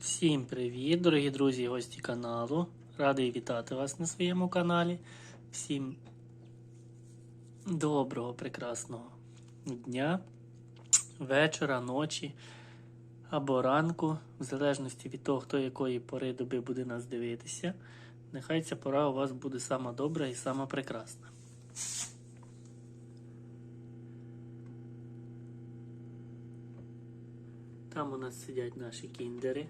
Всім привіт, дорогі друзі і гості каналу. Радий вітати вас на своєму каналі. Всім доброго, прекрасного дня, вечора, ночі або ранку, в залежності від того, хто якої пори доби буде нас дивитися. Нехай ця пора у вас буде сама добра і сама прекрасна. Там у нас сидять наші кіндери,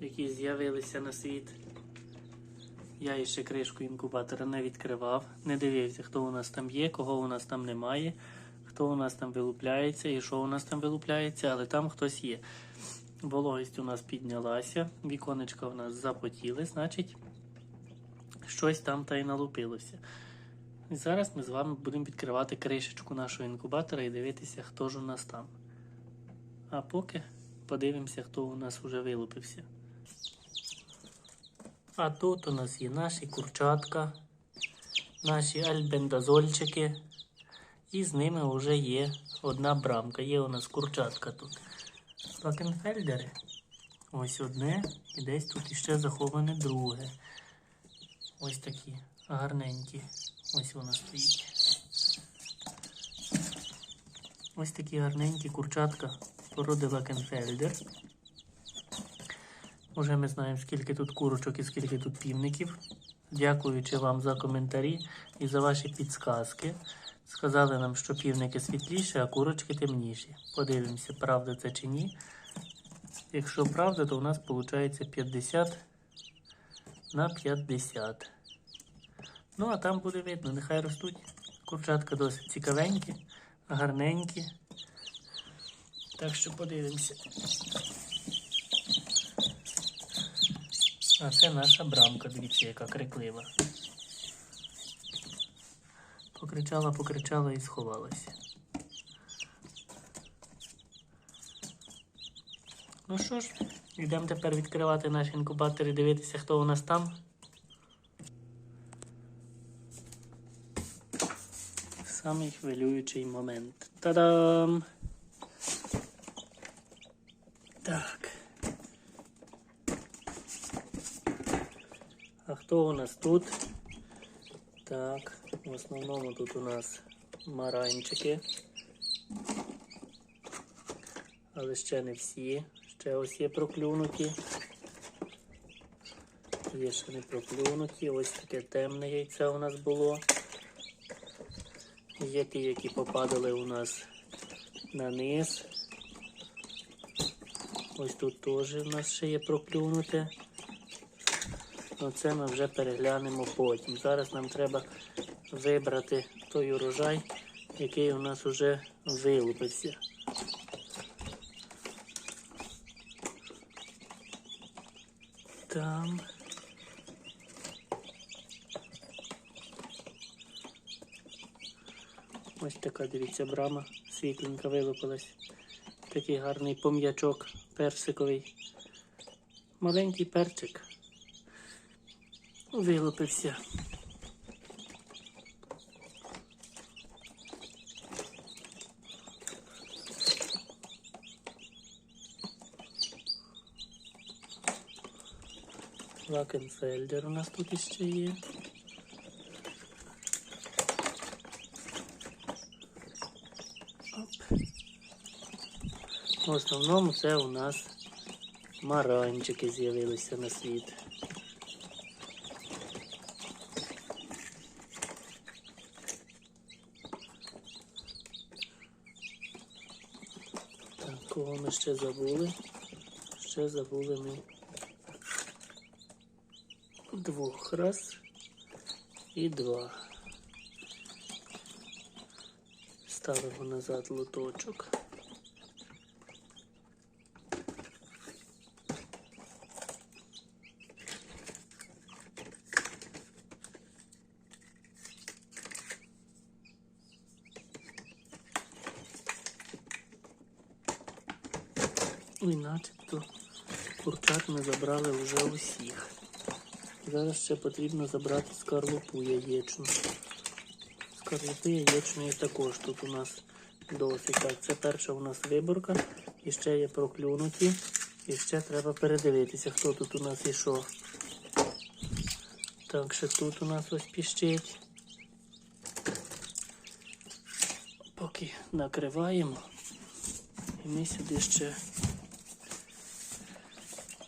які з'явилися на світ. Я ще кришку інкубатора не відкривав, не дивився, хто у нас там є, кого у нас там немає, хто у нас там вилупляється і що у нас там вилупляється, але там хтось є. Вологість у нас піднялася, віконечка у нас запотіли, значить, щось там та й налупилося. І зараз ми з вами будемо відкривати кришечку нашого інкубатора і дивитися, хто ж у нас там. А поки подивимося, хто у нас вже вилупився. А тут у нас є наші курчатка, наші альбендазольчики. І з ними вже є одна брамка. Є у нас курчатка тут. Лакенфельдери. Ось одне, і десь тут іще заховане друге. Ось такі гарненькі. Ось вона стоїть. Ось такі гарненькі курчатка породи Лакенфельдер. Уже ми знаємо, скільки тут курочок і скільки тут півників. Дякуючи вам за коментарі і за ваші підсказки. Сказали нам, що півники світліші, а курочки темніші. Подивимося, правда це чи ні. Якщо правда, то у нас виходить 50 на 50. Ну, а там буде видно, нехай ростуть. Курчатка досить цікавенькі, гарненькі. Так що подивимося. А це наша брамка, дивіться, яка криклива. Покричала, покричала і сховалася. Ну що ж, йдемо тепер відкривати наш інкубатор і дивитися, хто у нас там. Самий хвилюючий момент. Та-дам! Так. А у нас тут? Так, в основному тут у нас маранчики. Але ще не всі. Ще ось є проклюнуті. Є ще не проклюнуті. Ось таке темне яйце у нас було. Є ті, які попадали у нас на низ. Ось тут теж у нас ще є проклюнуте. Ну, це ми вже переглянемо потім. Зараз нам треба вибрати той урожай, який у нас вже вилупився. Там. Ось така, дивіться, брама світленька вилупилась. Такий гарний пом'ячок персиковий. Маленький перчик. Вилупився. Лакенфельдер у нас тут іще є. Оп. В основному це у нас маранчики з'явилися на світ. Так, кого ми ще забули? Ще забули ми двох раз і два. Ставимо назад лоточок. І начебто курчат ми забрали вже усіх. Зараз ще потрібно забрати скарлупу яєчну. Скарлупи яєчної також тут у нас досить. Так, це перша у нас виборка. І ще є проклюнуті. І ще треба передивитися, хто тут у нас ішов. Так, ще тут у нас ось піщить. Поки накриваємо. І ми сюди ще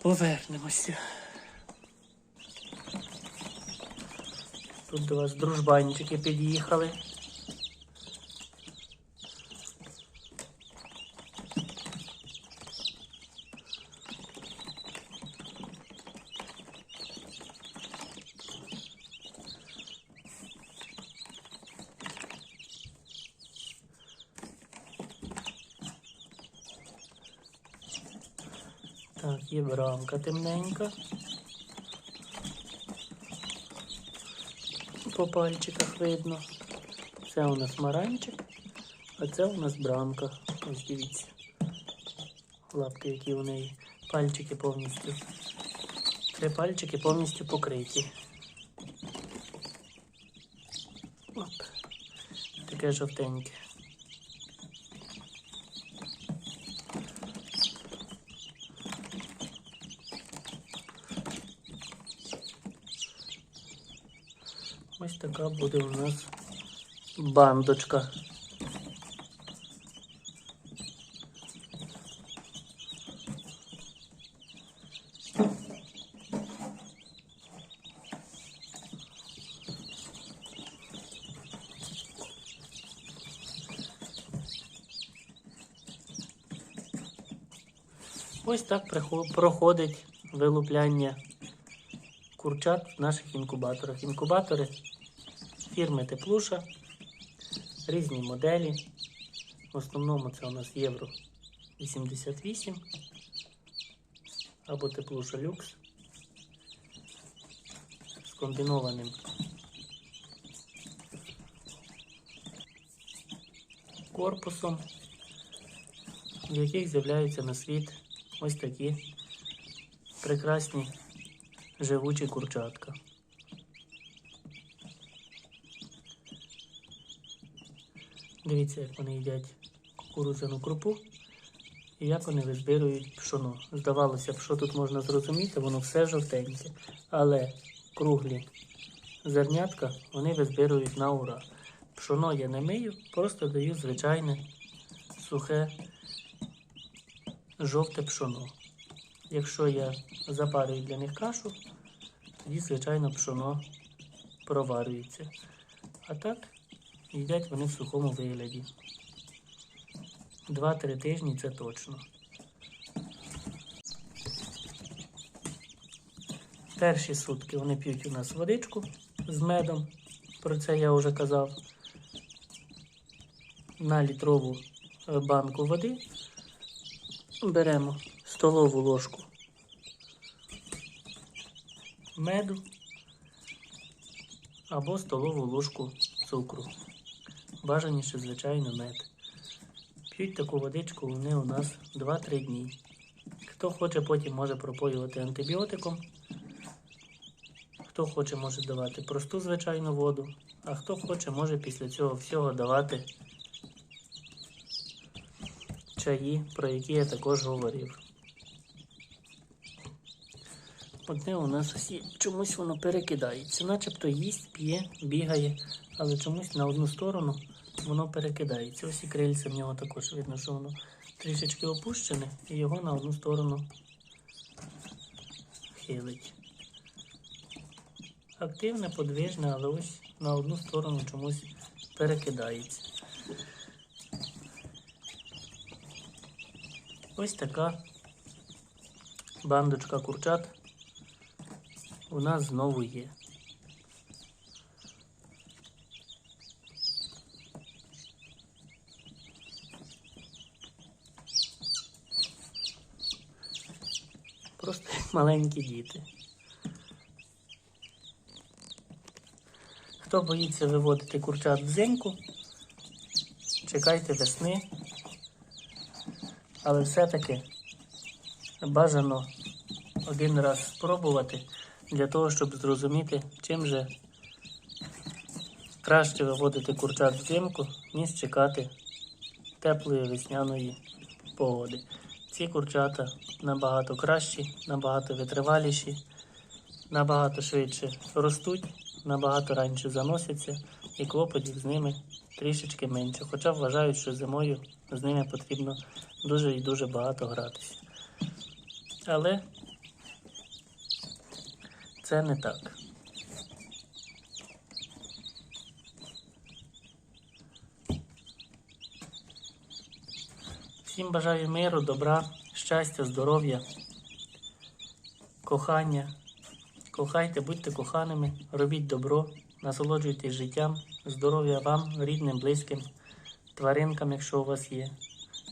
повернемося. Тут до вас дружбанчики під'їхали. Так, є брамка темненька. По пальчиках видно. Це у нас маранчик, а це у нас брамка. Ось дивіться. Лапки, які у неї. Пальчики повністю. Три пальчики повністю покриті. Оп. Таке жовтеньке. Така буде у нас бандочка. Ось так проходить вилупляння курчат в наших інкубаторах. Інкубатори фірми Теплуша, різні моделі. В основному це у нас Євро 88 або Теплуша Люкс з комбінованим корпусом, в яких з'являються на світ ось такі прекрасні живучі курчатка. Дивіться, як вони їдять кукурудзяну крупу і як вони визбирують пшоно. Здавалося б, що тут можна зрозуміти, воно все жовтеньке. Але круглі зернятка вони визбирують на ура. Пшоно я не мию, просто даю звичайне сухе жовте пшоно. Якщо я запарюю для них кашу, тоді, звичайно, пшоно проварюється. А так їдять вони в сухому вигляді. Два-три тижні це точно. Перші сутки вони п'ють у нас водичку з медом. Про це я вже казав. На літрову банку води беремо столову ложку меду або столову ложку цукру. Бажаніше, звичайно, мед. П'ють таку водичку вони у нас 2-3 дні. Хто хоче, потім може пропоювати антибіотиком. Хто хоче, може давати просту звичайну воду, а хто хоче, може після цього всього давати чаї, про які я також говорив. Одне у нас є, чомусь воно перекидається, начебто їсть, п'є, бігає, але чомусь на одну сторону воно перекидається. Ось і крильце в нього також видно, що воно трішечки опущене і його на одну сторону хилить. Активне, подвижне, але ось на одну сторону чомусь перекидається. Ось така бандочка курчат у нас знову є. Просто маленькі діти. Хто боїться виводити курчат взимку, чекайте весни, але все-таки бажано один раз спробувати для того, щоб зрозуміти, чим же краще виводити курчат взимку, ніж чекати теплої весняної погоди. Ці курчата набагато кращі, набагато витриваліші, набагато швидше ростуть, набагато раніше заносяться, і клопотів з ними трішечки менше. Хоча вважають, що зимою з ними потрібно дуже і дуже багато гратися. Але це не так. Всім бажаю миру, добра, щастя, здоров'я, кохання. Кохайте, будьте коханими, робіть добро, насолоджуйтесь життям, здоров'я вам, рідним, близьким, тваринкам, якщо у вас є.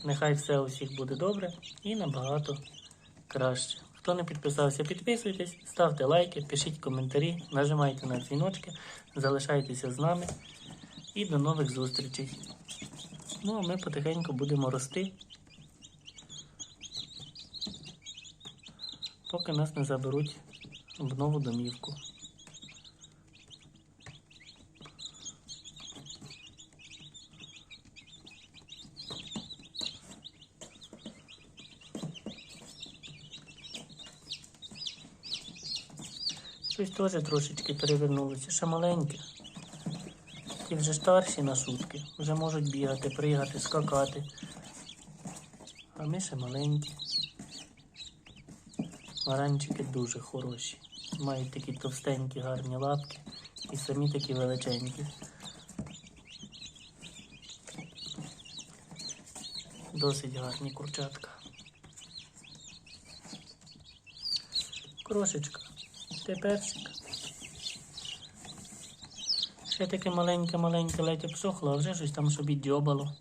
Нехай все у всіх буде добре і набагато краще. Хто не підписався, підписуйтесь, ставте лайки, пишіть коментарі, нажимайте на дзвіночки, залишайтеся з нами і до нових зустрічей. Ну а ми потихеньку будемо рости, поки нас не заберуть в нову домівку. Щось теж трошечки перевернулося, ще маленьке. Ті вже старші на сутки, вже можуть бігати, пригати, скакати. А ми ще маленькі. Варанчики дуже хороші. Мають такі товстенькі гарні лапки і самі такі величенькі. Досить гарні курчатка. Крошечка, ти персик. Ще таке маленьке-маленьке ледь обсохло, а вже щось там собі дзьобало.